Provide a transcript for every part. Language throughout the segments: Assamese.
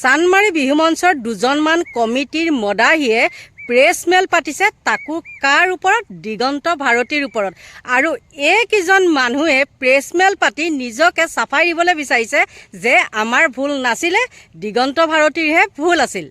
চানমাৰী বিহু মঞ্চৰ দুজনমান কমিটিৰ মদাহীয়ে প্ৰেছ মেল পাতিছে তাকো কাৰ ওপৰত? দিগন্ত ভাৰতীৰ ওপৰত। আৰু এইকেইজন মানুহে প্ৰেছ মেল পাতি নিজকে চাফাই দিবলৈ বিচাৰিছে যে আমাৰ ভুল নাছিলে দিগন্ত ভাৰতীৰহে ভুল আছিল।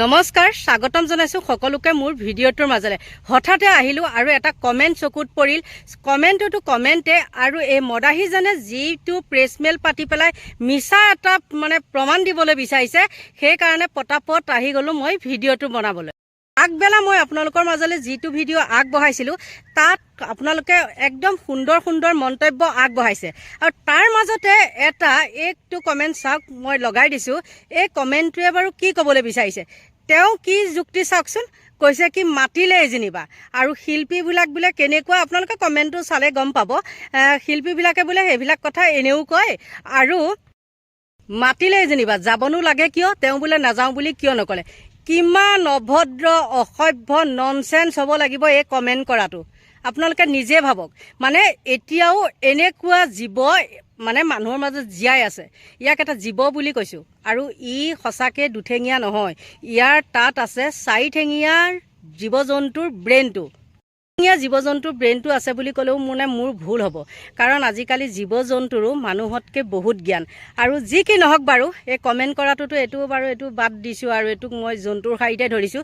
নমস্কাৰ স্বাগতম জনাইছোঁ সকলোকে মোৰ ভিডিঅ'টোৰ মাজলৈ হঠাতে আহিলোঁ আৰু এটা কমেণ্ট চকুত পৰিল। কমেণ্টটোতো কমেণ্টে আৰু এই মদাহীজনে যিটো প্ৰেছ মেল পাতি পেলাই মিছা এটা মানে প্ৰমাণ দিবলৈ বিচাৰিছে সেইকাৰণে পটাপট আহি গ'লোঁ মই ভিডিঅ'টো বনাবলৈ। আগবেলা মই আপোনালোকৰ মাজলৈ যিটো ভিডিঅ' আগবঢ়াইছিলোঁ, তাত আপোনালোকে একদম সুন্দৰ সুন্দৰ মন্তব্য আগবঢ়াইছে। আৰু তাৰ মাজতে এটা এইটো কমেণ্ট চাওক, মই লগাই দিছোঁ। এই কমেণ্টটোৱে বাৰু কি ক'বলৈ বিচাৰিছে? তেওঁ কি যুক্তি চাওকচোন? কৈছে কি মাতিলেই যেনিবা। আৰু শিল্পীবিলাক বোলে কেনেকুৱা, আপোনালোকে কমেণ্টটো চালে গম পাব। শিল্পীবিলাকে বোলে সেইবিলাক কথা এনেও কয়। আৰু মাতিলেই যেনিবা, যাবনো লাগে কিয়? তেওঁ বোলে নাযাওঁ বুলি কিয় নক'লে? কিমান অভদ্ৰ অসভ্য ননচেন্স হ'ব লাগিব এই কমেণ্ট কৰাটো। আপোনালোকে নিজে ভাবক। মানে এতিয়াও এনেকুৱা জীৱ মানে মানুহৰ মাজত জীয়াই আছে। ইয়াক এটা জীৱ বুলি কৈছোঁ। আৰু ই সঁচাকৈ দুঠেঙীয়া নহয়। ইয়াৰ তাত আছে চাৰিঠেঙীয়াৰ জীৱ জন্তুৰ ব্ৰেইনটো ঠেঙীয়া জীৱ জন্তুৰ ব্ৰেইনটো আছে বুলি ক'লেও মানে মোৰ ভুল হ'ব। কাৰণ আজিকালি জীৱ জন্তুৰো মানুহতকৈ বহুত জ্ঞান। আৰু যি কি নহওক বাৰু এই কমেণ্ট কৰাটোতো এইটো বাৰু এইটো বাদ দিছোঁ আৰু এইটোক মই জন্তুৰ শাৰীতে ধৰিছোঁ।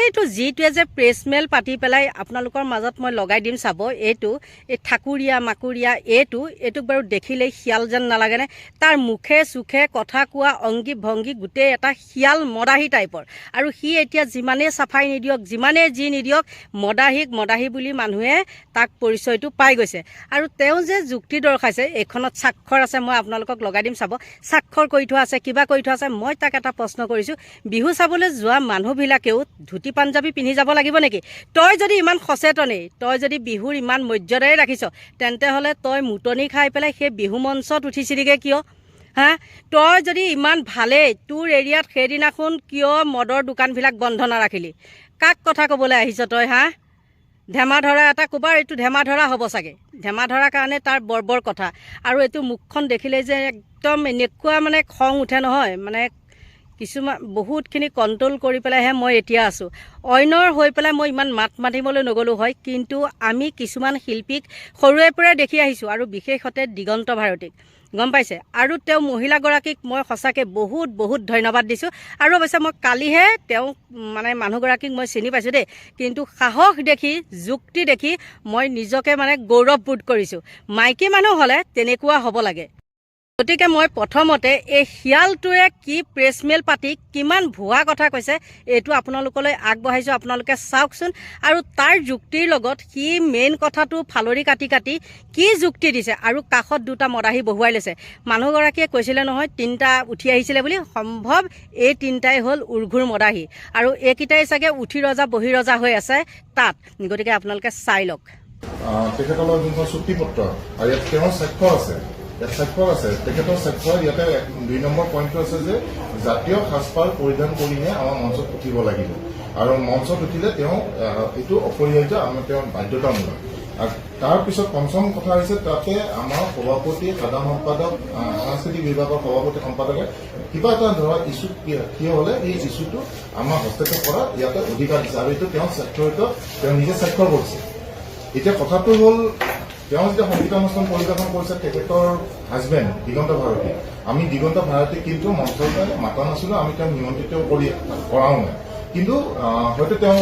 এইটো যিটোৱে যে প্ৰেছ মেল পাতি পেলাই আপোনালোকৰ মাজত মই লগাই দিম চাব এইটো এই ঠাকুৰীয়া মাকুৰীয়া এইটো এইটোক বাৰু দেখিলেই শিয়াল যেন নালাগেনে? তাৰ মুখে চুখে কথা কোৱা অংগী ভংগী গোটেই এটা শিয়াল মদাহী টাইপৰ আৰু সি এতিয়া যিমানেই চাফাই নিদিয়ক যিমানেই যি নিদিয়ক মদাহীক মদাহী বুলি মানুহে তাক পৰিচয়টো পাই গৈছে। আৰু তেওঁ যে যুক্তি দৰ্শাইছে এইখনত স্বাক্ষৰ আছে মই আপোনালোকক লগাই দিম চাব। স্বাক্ষৰ কৰি থোৱা আছে কিবা কৰি থোৱা আছে মই তাক এটা প্ৰশ্ন কৰিছোঁ বিহু চাবলৈ যোৱা মানুহবিলাকেও ধুতি পাঞ্জাবী পিন্ধি যাব লাগিব নেকি? তই যদি ইমান সচেতনেই তই যদি বিহুৰ ইমান মৰ্যাদাই ৰাখিছ তেন্তে হ'লে তই মুটনি খাই পেলাই সেই বিহু মঞ্চত উঠিছিলিগৈ কিয়? হা? তই যদি ইমান ভালেই তোৰ এৰিয়াত সেইদিনাখন কিয় মদৰ দোকানবিলাক বন্ধ নাৰাখিলি? কাক কথা ক'বলৈ আহিছ তই হা? ধেমা ধৰা এটা ক'বা এইটো ধেমা ধৰা হ'ব চাগে। ধেমা ধৰাৰ কাৰণে তাৰ বৰ বৰ কথা। আৰু এইটো মুখখন দেখিলে যে একদম এনেকুৱা মানে খং উঠে নহয়। মানে কিছুমান বহুতখিনি কণ্ট্ৰল কৰি পেলাইহে মই এতিয়া আছোঁ। অন্যৰ হৈ পেলাই মই ইমান মাত মাতিবলৈ নগ'লোঁ হয় কিন্তু আমি কিছুমান শিল্পীক সৰুৰে পৰাই দেখি আহিছোঁ আৰু বিশেষতে দিগন্ত ভাৰতীক। গম পাইছে? আৰু তেওঁ মহিলাগৰাকীক মই সঁচাকৈ বহুত বহুত ধন্যবাদ দিছোঁ। আৰু অৱশ্যে মই কালিহে তেওঁ মানে মানুহগৰাকীক মই চিনি পাইছোঁ দেই। কিন্তু সাহস দেখি যুক্তি দেখি মই নিজকে মানে গৌৰৱবোধ কৰিছোঁ। মাইকী মানুহ হ'লে তেনেকুৱা হ'ব লাগে। গতিকে মই প্ৰথমতে এই শিয়ালটোৱে কি প্ৰেছ মেল পাতি কিমান ভুৱা কথা কৈছে এইটো আপোনালোকলৈ আগবঢ়াইছোঁ আপোনালোকে চাওকচোন। আৰু তাৰ যুক্তিৰ লগত সি মেইন কথাটো ফালৰি কাটি কাটি কি যুক্তি দিছে আৰু কাষত দুটা মদাহী বহুৱাই লৈছে। মানুহগৰাকীয়ে কৈছিলে নহয় তিনিটা উঠি আহিছিলে বুলি সম্ভৱ এই তিনিটাই হ'ল উৰ্ঘুৰ মদাহী। আৰু এইকেইটাই চাগে উঠি ৰজা বহি ৰজা হৈ আছে তাত। গতিকে আপোনালোকে চাই লওক। আহ, যোনখন চুক্তিপত্ৰ আৰু ইয়াত তেওঁৰ স্বাক্ষৰ আছে। স্বাক্ষৰ আছে। তেখেতৰ স্বাক্ষৰ ইয়াতে দুই নম্বৰ পইণ্টটো আছে যে জাতীয় সাজপাৰ পৰিধান কৰিহে আমাৰ মঞ্চত উঠিব লাগিব। আৰু মঞ্চত উঠিলে তেওঁ এইটো অপৰিহাৰ্য আমাৰ তেওঁৰ বাধ্যতামূলক। আৰু তাৰপিছত পঞ্চম কথা হৈছে তাতে আমাৰ সভাপতি সাধাৰণ সম্পাদক সাংস্কৃতিক বিভাগৰ সভাপতি সম্পাদকে কিবা এটা ধৰা ইছ্যু থিয় হলে এই ইছ্যুটো আমাৰ হস্তক্ষেপ কৰা ইয়াতে অধিকাৰ দিছে। আৰু এইটো তেওঁ স্বাক্ষৰিত তেওঁ নিজে স্বাক্ষৰ কৰিছে। এতিয়া কথাটো হ'ল তেওঁ যেতিয়া সংগীতানুষ্ঠান পৰিৱেশন কৰিছে, তেখেতৰ হাজবেণ্ড দিগন্ত ভাৰতী। আমি দিগন্ত ভাৰতী কিন্তু মঞ্চলৈ মাতা নাছিলোঁ, আমি তেওঁক নিমন্ত্ৰিত কৰি কৰাও নাই। কিন্তু হয়তো তেওঁ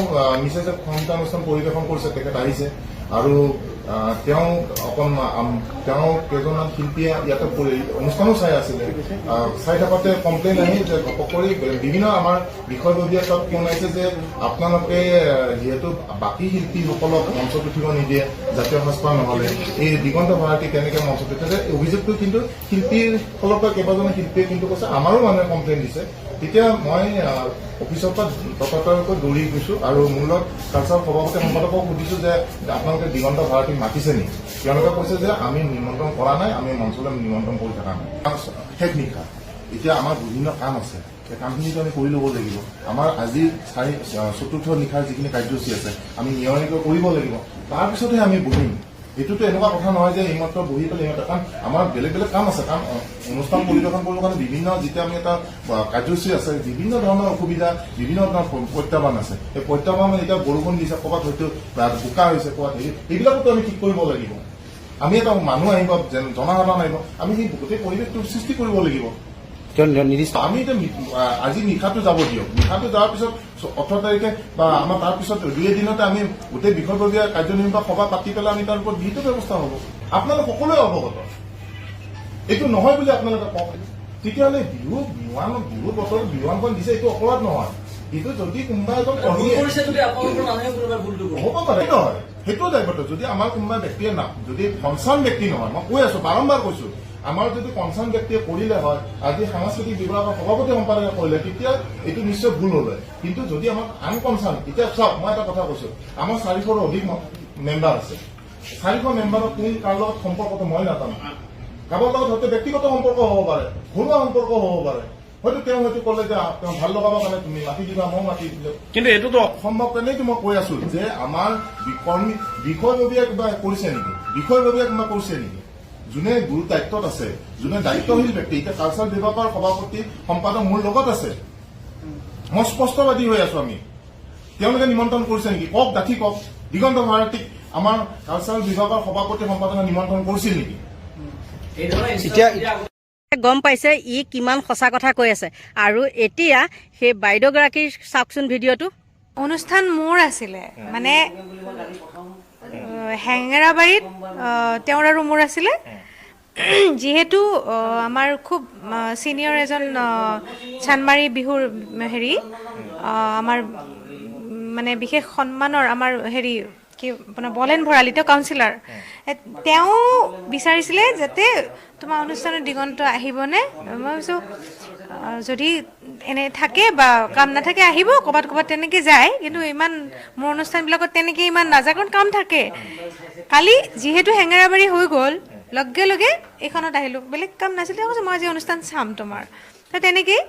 যে সংগীতানুষ্ঠান পৰিৱেশন কৰিছে, তেখেত আহিছে। আৰু তেওঁ অকণ তেওঁ কেইজনমান শিল্পীয়ে ইয়াতে অনুষ্ঠানো চাই আছিলে। চাই থাকোঁতে কমপ্লেইন আহিল যে কৰি বিভিন্ন আমাৰ বিষয়ববীয়া তাত ফোন আহিছে যে আপোনালোকে যিহেতু বাকী শিল্পীসকলক মঞ্চত উঠিব নিদিয়ে, জাতীয় সাজপাৰ নহলে। এই দিগন্ত ভাৰতী কেনেকে মঞ্চত উঠে এই অভিযোগটো কিন্তু শিল্পীৰ, ফালৰ পৰা কেইবাজনো শিল্পীয়ে কিন্তু কৈছে, আমাৰো মানুহে কমপ্লেইন দিছে। তেতিয়া মই অফিচৰ পৰা ততাতৈয়াকৈ দৌৰি গৈছো আৰু মোৰ লগত কালচাৰ সভাপতি সম্পাদকক সুধিছো যে আপোনালোকে দিগন্ত ভাৰতীক মাতিছে নেকি তেওঁলোকে কৈছে যে আমি নিমন্ত্ৰণ কৰা নাই, আমি মঞ্চলৈ নিমন্ত্ৰণ কৰি থকা নাই। শেষ নিশা। এতিয়া আমাৰ বিভিন্ন কাম আছে। সেই কামখিনিতো আমি কৰি ল'ব লাগিব। আমাৰ আজি চাৰি চতুৰ্থ নিশাৰ যিখিনি কাৰ্যসূচী আছে, আমি নিয়মীয়াকৈ কৰিব লাগিব। তাৰপিছতহে আমি বহিম। এইটোতো এনেকুৱা কথা নহয় যে এইমাত্ৰ বহি পেলাই ইহঁতে কাৰণ আমাৰ বেলেগ বেলেগ কাম আছে। কাৰণ অনুষ্ঠান পৰিদৰ্শন কৰিবৰ কাৰণে বিভিন্ন যেতিয়া আমি এটা কাৰ্যসূচী আছে বিভিন্ন ধৰণৰ অসুবিধা বিভিন্ন ধৰণৰ প্ৰত্যাহ্বান আছে। এই প্ৰত্যাহ্বান মানে এতিয়া বৰষুণ দিছে ক'ৰবাত হয়তো বোকা হৈছে ক'ৰবাত হেৰি এইবিলাকতো আমি ঠিক কৰিব লাগিব। আমি এটা মানুহ আহিব জনসাধাৰণ আহিব আমি সেই গোটেই পৰিৱেশটো সৃষ্টি কৰিব লাগিব। আমি এতিয়া আজি নিশাটো যাব দিয়ক। নিশাটো যোৱাৰ পিছত ওঠৰ তাৰিখে বা আমাৰ তাৰ দুই এদিনতে আমি গোটেই বিষয়ববীয়া কাৰ্যনিৰ্বাহক সভা পাতি পেলাই আমি তাৰ ওপৰত বিহিত ব্যৱস্থা হ'ব। আপোনালোক সকলোৱে অৱগত। এইটো নহয় বুলি আপোনালোকে কওক। তেতিয়াহ'লে বিহু বিহুৱান বিহু বতৰত বিহুৱানখন দিছে এইটো অপৰাধ নহয়। এইটো যদি কোনোবা এজন হ'ব পাৰে। নহয় সেইটো দায়িত্ব যদি আমাৰ কোনোবা ব্যক্তিয়ে না যদি কনচাৰ্ণ ব্যক্তি নহয় মই কৈ আছো বাৰম্বাৰ কৈছো আমাৰ যদি কনচাৰ্ণ ব্যক্তিয়ে কৰিলে হয় আজি সাংস্কৃতিক বিভাগৰ সভাপতি সম্পাদকে কৰিলে তেতিয়া এইটো নিশ্চয় ভুল হলে কিন্তু যদি আমাৰ আনকনচাৰ্ণ এতিয়া চাওক মই এটা কথা কৈছো আমাৰ চাৰিশৰো অধিক মেম্বাৰ আছে। চাৰিশ মেম্বাৰৰ কোন কাৰ লগত সম্পৰ্কটো মই নাজানো। কাৰোবাৰ লগত হয়তো ব্যক্তিগত সম্পৰ্ক হ'ব পাৰে ঘৰুৱা সম্পৰ্ক হ'ব পাৰে। হয়তো তেওঁ হয়তো ক'লে যে তেওঁ ভালো লগাবৰ কাৰণে তুমি মাতি দিবা ময়ো মাতি দিলো। কিন্তু এইটোতো সম্ভৱ তেনেইতো মই কৈ আছো যে আমাৰ বি- কৰ্মী বিষয়ববীয়া কিবা কৰিছে নেকি? বিষয়ববীয়া কিবা কৰিছে নেকি? যোনে গুৰু দায়িত্বত আছে যোনে দায়িত্বশীল ব্যক্তি এতিয়া কালচাৰ বিভাগৰ সভাপতি সম্পাদক মোৰ লগত আছে। মই স্পষ্টবাদী হৈ আছো আমি। তেওঁলোকে নিমন্ত্ৰণ কৰিছে নেকি? কওক ডাঠি কওক। দিগন্ত ভাৰতীক আমাৰ কালচাৰ বিভাগৰ সভাপতি সম্পাদকে নিমন্ত্ৰণ কৰিছিল নেকি? গম পাইছে ই কিমান সঁচা কথা কৈ আছে। আৰু এতিয়া সেই বাইদেউগৰাকীৰ চাওকচোন ভিডিঅ'টো। অনুষ্ঠান মোৰ আছিলে। মানে হেঙেৰাবাৰীত তেওঁৰ আৰু মোৰ আছিলে। যিহেতু আমাৰ খুব ছিনিয়ৰ এজন চানমাৰি বিহুৰ হেৰি আমাৰ মানে বিশেষ সন্মানৰ আমাৰ হেৰি কি আপোনাৰ বলেন ভৰালী তেওঁ কাউন্সিলাৰ এ, তেওঁ বিচাৰিছিলে যাতে তোমাৰ অনুষ্ঠানত দিগন্ত আহিবনে। মই ভাবিছোঁ যদি এনে থাকে বা কাম নাথাকে আহিব ক'ৰবাত ক'ৰবাত তেনেকে যায় কিন্তু ইমান মোৰ অনুষ্ঠানবিলাকত তেনেকে ইমান নাযায় কাৰণ কাম থাকে। কালি যিহেতু হেঙেৰাবাৰী হৈ গ'ল লগে লগে এইখনত আহিলোঁ। বেলেগ কাম নাছিলে তেওঁ কৈছে মই আজি অনুষ্ঠান চাম তোমাৰ। তো তেনেকেই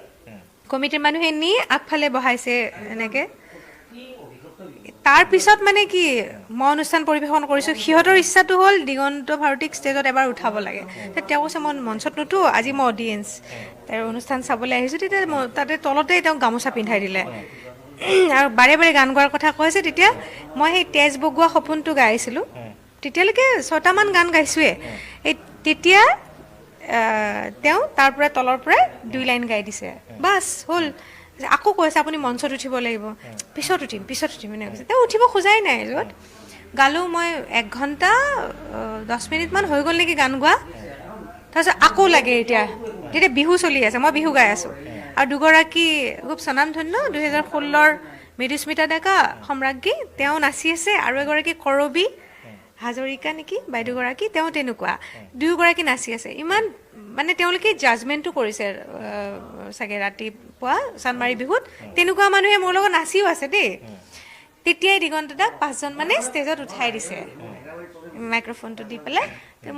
কমিটিৰ মানুহে নি আগফালে বহাইছে এনেকে। তাৰ পিছত মানে কি মই অনুষ্ঠান পৰিৱেশন কৰিছোঁ। সিহঁতৰ ইচ্ছাটো হ'ল দিগন্ত ভাৰতীক ষ্টেজত এবাৰ উঠাব লাগে। তেওঁ কৈছে মই মঞ্চত নুঠো আজি মই অডিয়েঞ্চ তেওঁৰ অনুষ্ঠান চাবলৈ আহিছোঁ। তেতিয়া তাতে তলতে তেওঁক গামোচা পিন্ধাই দিলে। আৰু বাৰে বাৰে গান গোৱাৰ কথা কৈছে। তেতিয়া মই সেই তেজ বগোৱা সপোনটো গাইছিলোঁ। তেতিয়ালৈকে ছটামান গান গাইছোঁৱে এই তেতিয়া তেওঁ তাৰ পৰা তলৰ পৰা দুই লাইন গাই দিছে। বাছ হ'ল। আকৌ কৈছে আপুনি মঞ্চত উঠিব লাগিব। পিছত উঠিম পিছত উঠিম এনেকৈ কৈছে। তেওঁ উঠিব খোজাই নাই য'ত। গালোঁ মই এক ঘণ্টা দহ মিনিটমান হৈ গ'ল নেকি গান গোৱা। তাৰপিছত আকৌ লাগে এতিয়া। তেতিয়া বিহু চলি আছে মই বিহু গাই আছোঁ। আৰু দুগৰাকী খুব স্বনামধন্য দুহেজাৰ ষোল্লৰ মৃদুস্মিতা ডেকা সম্ৰাজ্ঞী তেওঁ নাচি আছে। আৰু এগৰাকী কৰবী হাজৰিকা নেকি? বাইদেউগৰাকী? তেওঁ তেনেকুৱা। দুয়োগৰাকী নাচি আছে। ইমান মানে তেওঁলোকে জাজমেণ্টটো কৰিছে চাগে ৰাতিপুৱা চানমাৰি বিহুত। তেনেকুৱা মানুহে মোৰ লগত নাচিও আছে দেই। তেতিয়াই দিগন্ত দাক পাঁচজন মানে ষ্টেজত উঠাই দিছে। মাইক্ৰফোনটো দি পেলাই।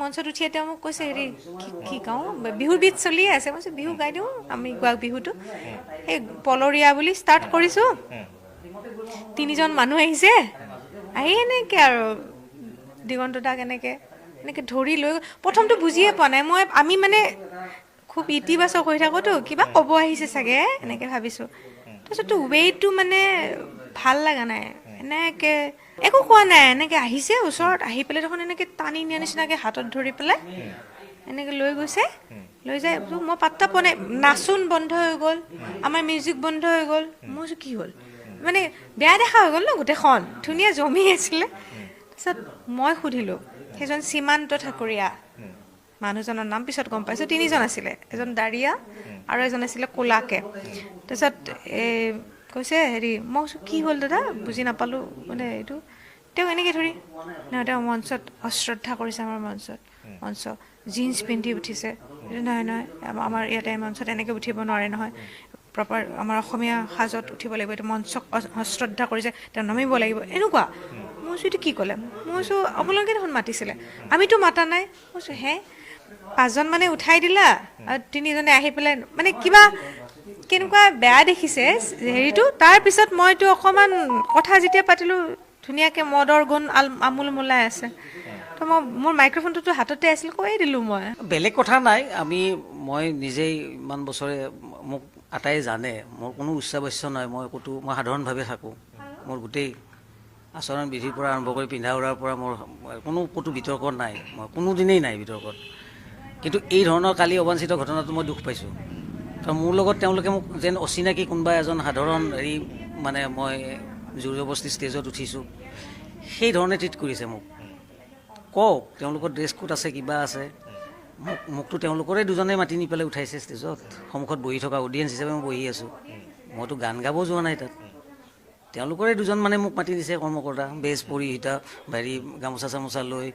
মঞ্চত উঠিয়ে তেওঁ মোক কৈছে হেৰি কি কি গাওঁ? বিহুৰ গীত চলিয়ে আছে। মই কৈছোঁ বিহু গাই দিওঁ আমি গোৱা বিহুটো। সেই পলৰীয়া বুলি ষ্টাৰ্ট কৰিছোঁ। তিনিজন মানুহ আহিছে। আহি এনেকৈ আৰু দিগন্ত দাক এনেকৈ এনেকৈ ধৰি লৈ প্ৰথমটো বুজিয়ে পোৱা নাই। মই আমি মানে খুব ইতিবাচক হৈ থাকোঁতো কিবা ক'ব আহিছে চাগে এনেকৈ ভাবিছোঁ। তাৰপিছত ৱেইটটো মানে ভাল লগা নাই। এনেকৈ একো কোৱা নাই এনেকৈ আহিছে ওচৰত আহি পেলাই দেখোন এনেকৈ টানি নিয়া নিচিনাকৈ হাতত ধৰি পেলাই এনেকৈ লৈ গৈছে। লৈ যায় মই পাত্তা পোৱা নাই। নাচোন বন্ধ হৈ গ'ল আমাৰ মিউজিক বন্ধ হৈ গ'ল। কৈছোঁ কি হ'ল? মানে বেয়া দেখা হৈ গ'ল ন গোটেইখন। ধুনীয়া জমি আছিলে। তাৰপিছত মই সুধিলোঁ সেইজন সীমান্ত ঠাকুৰীয়া? মানুহজনৰ নাম পিছত গম পাইছোঁ তিনিজন আছিলে এজন দাৰিয়া আৰু এজন আছিলে ক'লাকে। তাৰপিছত এই কৈছে হেৰি মই কৈছোঁ কি হ'ল দাদা? বুজি নাপালোঁ মানে এইটো তেওঁ এনেকৈ ধৰি নহয় তেওঁ মঞ্চত অশ্ৰদ্ধা কৰিছে আমাৰ মঞ্চত মঞ্চ জিন্স পিন্ধি উঠিছে নহয় নহয় আম- আমাৰ ইয়াতে মঞ্চত এনেকৈ উঠিব নোৱাৰে নহয় প্ৰপাৰ আমাৰ অসমীয়া সাজত উঠিব লাগিব এইটো মঞ্চক অশ্ৰদ্ধা কৰিছে তেওঁ নামিব লাগিব এনেকুৱা। কৈছোঁ এইটো কি ক'লে? মই কৈছোঁ আপোনালোকে দেখোন মাতিছিলে। আমিতো মাতা নাই। কৈছোঁ হে? পাঁচজন মানে উঠাই দিলা আৰু তিনিজনে আহি পেলাই মানে কিবা কেনেকুৱা বেয়া দেখিছে হেৰিটো। তাৰপিছত মইতো অকণমান কথা যেতিয়া পাতিলোঁ ধুনীয়াকৈ মদৰ গুণ আল আমোল মোলাই আছে। তো মই মোৰ মাইক্ৰফোনটোতো হাততে আছিল কৈয়ে দিলোঁ মই। বেলেগ কথা নাই। আমি মই নিজেই ইমান বছৰে মোক আটাই জানে। মোৰ কোনো উচ্চাবস্য নাই। মই ক'তো মই সাধাৰণভাৱে থাকোঁ। মোৰ গোটেই আচৰণ বিধিৰ পৰা আৰম্ভ কৰি পিন্ধা উৰাৰ পৰা মোৰ কোনো ক'তো বিতৰ্ক নাই মই কোনো দিনেই নাই বিতৰ্কত। কিন্তু এই ধৰণৰ কালি অবাঞ্ছিত ঘটনাটো মই দুখ পাইছোঁ। কাৰণ মোৰ লগত তেওঁলোকে মোক যেন অচিনাকি কোনোবা এজন সাধাৰণ হেৰি মানে মই জোৰ জবস্তি ষ্টেজত উঠিছোঁ সেই ধৰণে ট্ৰিট কৰিছে মোক। কওক তেওঁলোকৰ ড্ৰেছ কোড আছে কিবা আছে? মোক মোকতো তেওঁলোকৰে দুজনে মাতি নি পেলাই উঠাইছে ষ্টেজত। সন্মুখত বহি থকা অডিয়েঞ্চ হিচাপে মই বহি আছোঁ। মইতো গান গাব যোৱা নাই তাত। তেওঁলোকৰে দুজন মানে মোক মাতি দিছে কৰ্মকৰ্তা বেজ পৰিহিতা হেৰি গামোচা চামোচা লৈ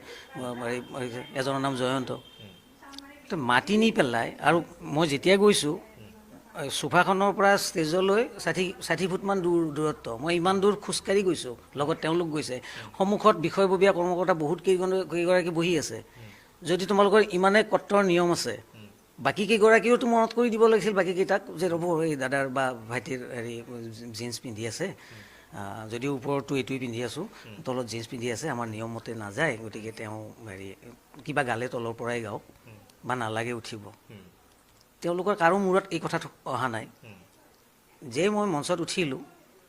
হেৰি এজনৰ নাম জয়ন্ত। মাতি নি পেলাই আৰু মই যেতিয়া গৈছোঁ চোফাখনৰ পৰা ষ্টেজলৈ ষাঠি ষাঠি ফুটমান দূৰ দূৰত্ব। মই ইমান দূৰ খোজকাঢ়ি গৈছোঁ লগত তেওঁলোক গৈছে। সন্মুখত বিষয়ববীয়া কৰ্মকৰ্তা বহুত কেইজন কেইগৰাকী বহি আছে। যদি তোমালোকৰ ইমানে কট্টৰ নিয়ম আছে বাকী কেইগৰাকীওতো মনত কৰি দিব লাগিছিল বাকী কেইটাক যে ৰ'ব এই দাদাৰ বা ভাইটিৰ হেৰি জিন্স পিন্ধি আছে। যদিও ওপৰতো এইটোৱে পিন্ধি আছোঁ তলত জিন্স পিন্ধি আছে আমাৰ নিয়ম মতে নাযায় গতিকে তেওঁ হেৰি কিবা গালে তলৰ পৰাই গাওক বা নালাগে উঠিব। তেওঁলোকৰ কাৰো মূৰত এই কথাটো অহা নাই। যে মই মঞ্চত উঠিলোঁ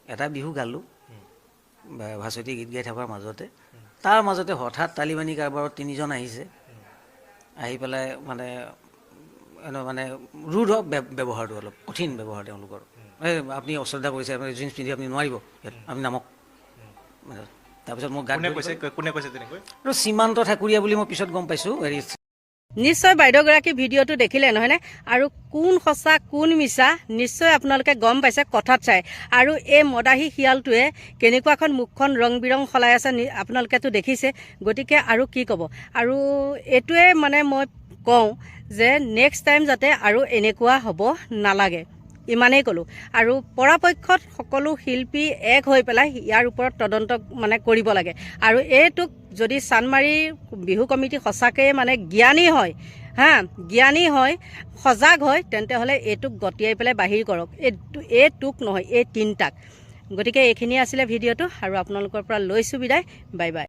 এটা বিহু গালোঁ ভাস্বতী গীত গাই থকাৰ মাজতে তাৰ মাজতে হঠাৎ তালিবানী কাৰবাৰত তিনিজন আহিছে আহি পেলাই মানে মানে ব্য- ব্যৱহাৰটো অলপ কঠিন ব্যৱহাৰ তেওঁলোকৰ। এই আপুনি অশ্ৰদ্ধা কৰিছে আপুনি জিন্স পিন্ধি আপুনি নোৱাৰিব। ইয়াত আপুনি নামক। মানে তাৰপিছত মোক গাত কোনে কৈছে কোনে কৈছে তেনেকৈ? আৰু সীমান্ত ঠাকুৰীয়া বুলি মই পিছত গম পাইছোঁ হেৰি নিশ্চয় বাইদেউগৰাকী ভিডিঅ'টো দেখিলে নহয়নে? আৰু কোন সঁচা কোন মিছা নিশ্চয় আপোনালোকে গম পাইছে কথাত চাই। আৰু এই মদাহী শিয়ালটোৱে কেনেকুৱাখন মুখখন ৰং বিৰং সলাই আছে আপোনালোকেতো দেখিছে। গতিকে আৰু কি ক'ব? আৰু এইটোৱে মানে মই কওঁ যে নেক্সট টাইম যাতে আৰু এনেকুৱা হ'ব নালাগে। ইমানেই ক'লোঁ। আৰু পৰাপক্ষত সকলো শিল্পী এক হৈ পেলাই ইয়াৰ ওপৰত তদন্ত মানে কৰিব লাগে। আৰু এইটোক যদি চানমাৰি বিহু কমিটি সঁচাকৈয়ে মানে জ্ঞানী হয় হা জ্ঞানী হয় সজাগ হয় তেন্তে হ'লে এইটোক গতিয়াই পেলাই বাহিৰ কৰক। এইটো এইটোক নহয় এই তিনিটাক। গতিকে এইখিনিয়ে আছিলে ভিডিঅ'টো আৰু আপোনালোকৰ পৰা লৈছোঁ বিদায়। Bye bye.